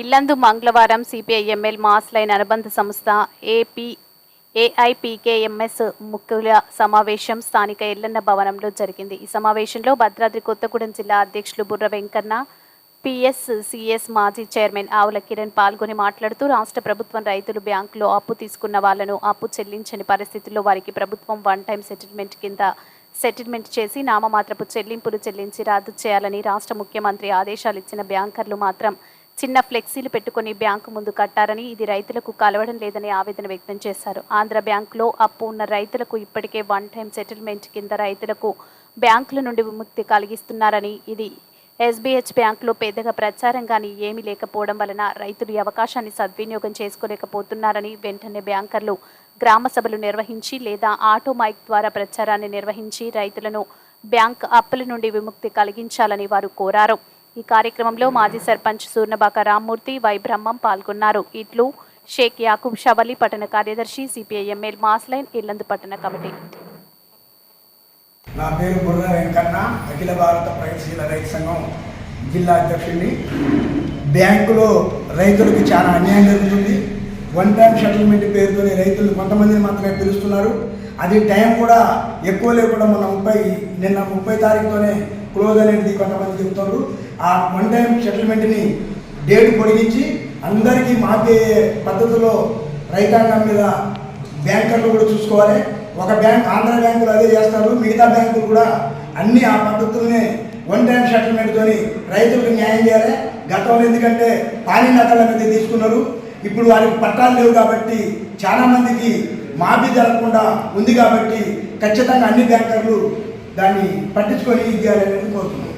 ఇల్లందు మంగళవారం CPIML mass line అనుబంధ సంస్థ ఏపీ ఏఐపీకేఎంఎస్ ముఖ్యుల సమావేశం స్థానిక ఎల్లన్న భవనంలో జరిగింది. ఈ సమావేశంలో భద్రాద్రి కొత్తగూడెం జిల్లా అధ్యక్షులు బుర్ర వెంకన్న పిఎస్ సిఎస్ మాజీ చైర్మన్ ఆవుల కిరణ్ పాల్గొని మాట్లాడుతూ రాష్ట్ర ప్రభుత్వం రైతులు బ్యాంకులో అప్పు తీసుకున్న వాళ్ళను అప్పు చెల్లించని పరిస్థితుల్లో వారికి ప్రభుత్వం వన్ టైం సెటిల్మెంట్ కింద సెటిల్మెంట్ చేసి నామమాత్రపు చెల్లింపులు చెల్లించి రద్దు చేయాలని రాష్ట్ర ముఖ్యమంత్రి ఆదేశాలు ఇచ్చిన బ్యాంకర్లు మాత్రం చిన్న ఫ్లెక్సీలు పెట్టుకుని బ్యాంకు ముందు కట్టారని ఇది రైతులకు కలవడం లేదని ఆవేదన వ్యక్తం చేశారు. ఆంధ్ర బ్యాంకులో అప్పు ఉన్న రైతులకు ఇప్పటికే వన్ టైం సెటిల్మెంట్ కింద రైతులకు బ్యాంకుల నుండి విముక్తి కలిగిస్తున్నారని ఇది ఎస్బీహెచ్ బ్యాంకులో పెద్దగా ప్రచారం కానీ ఏమీ లేకపోవడం వలన రైతులు ఈ అవకాశాన్ని సద్వినియోగం చేసుకోలేకపోతున్నారని వెంటనే బ్యాంకర్లు గ్రామ సభలు నిర్వహించి లేదా ఆటో మైక్ ద్వారా ప్రచారాన్ని నిర్వహించి రైతులను బ్యాంక్ అప్పుల నుండి విముక్తి కలిగించాలని వారు కోరారు. ఈ కార్యక్రమంలో మాజీ సర్పంచ్ సూర్ణబాక రామ్మూర్తి వై బ్రహ్మం పాల్గొన్నారు. ఇట్లు షేక్ యాకూబ్ షవలి పట్టణ కార్యదర్శి సిపిఐ సిపిఐఎంఎల్ మాస్లైన్ ఇల్లందు పట్టణ కమిటీ. నా పేరు బుర్ర వెంకన్న అఖిల భారత ప్రగతిశీల రైతు సంఘం జిల్లా అధ్యక్షుడిని. బ్యాంకులో రైతులకు చాలా అన్యాయం జరుగుతుంది. వన్ టైం సెటిల్మెంట్ పేరుతోనే రైతులు కొంతమందిని మాత్రమే పిలుస్తున్నారు. అది టైం కూడా ఎక్కువ లేకుండా మొన్న ముప్పై నిన్న ముప్పై తారీఖుతోనే క్లోజ్ అనేది కొంతమంది చెబుతున్నారు ఆ వన్ టైం సెటిల్మెంట్ని డేట్ పొడిగించి అందరికీ మాపే పద్ధతిలో రైతాంగం మీద బ్యాంకర్లు కూడా చూసుకోవాలి. ఒక బ్యాంక్ ఆంధ్ర బ్యాంకులు అదే చేస్తారు. మిగతా బ్యాంకులు కూడా అన్ని ఆ పద్ధతుల్నే వన్ టైం సెటిల్మెంట్తోని రైతులకు న్యాయం చేయాలి. గతంలో ఎందుకంటే పానీ నకల మీద తీసుకున్నారు. ఇప్పుడు వారికి పట్టాలు లేవు కాబట్టి చాలామందికి మాఫీ జరగకుండా ఉంది కాబట్టి ఖచ్చితంగా అన్ని బ్యాంకర్లు దాన్ని పట్టించుకొని ఇది కోరుతున్నాను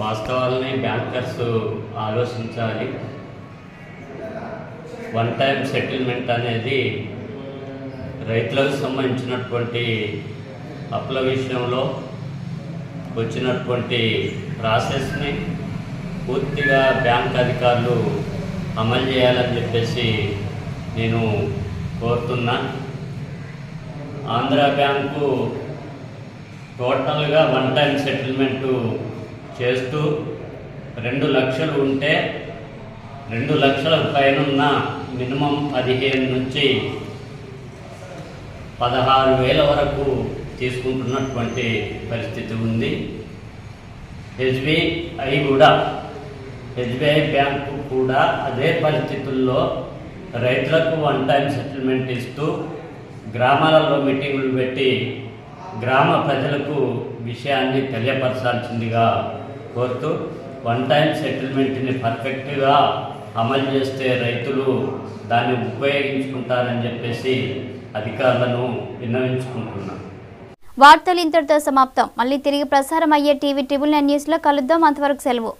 వాస్తవాలని బ్యాంకర్స్ ఆలోచించాలి. వన్ టైం సెటిల్మెంట్ అనేది రైతులకు సంబంధించినటువంటి అప్పుల విషయంలో వచ్చినటువంటి ప్రాసెస్ని పూర్తిగా బ్యాంక్ అధికారులు అమలు చేయాలని చెప్పేసి నేను కోరుతున్నా. ఆంధ్ర బ్యాంకు టోటల్గా వన్ టైం సెటిల్మెంటు చేస్తూ రెండు లక్షలు ఉంటే రెండు లక్షల పైనున్న మినిమం పదిహేను నుంచి పదహారు వేల వరకు తీసుకుంటున్నటువంటి పరిస్థితి ఉంది. ఎస్బీఐ కూడా ఎస్బీఐ బ్యాంకు కూడా అదే పరిస్థితుల్లో రైతులకు వన్ టైం సెటిల్మెంట్ ఇస్తూ గ్రామాలలో మీటింగులు పెట్టి గ్రామ ప్రజలకు విషయాన్ని తెలియపరచాల్సిందిగా కోరుతూ వన్ టైం సెటిల్మెంట్ని పర్ఫెక్ట్గా అమలు చేస్తే రైతులు దాన్ని ఉపయోగించుకుంటారని చెప్పేసి అధికారులను విన్నవించుకుంటున్నాను వార్తలు ఇంతటితో సమాప్తం. మళ్ళీ తిరిగి ప్రసారం అయ్యే టీవీ ట్రిబుల్ నైన్ న్యూస్లో కలుద్దాం. అంతవరకు సెలవు.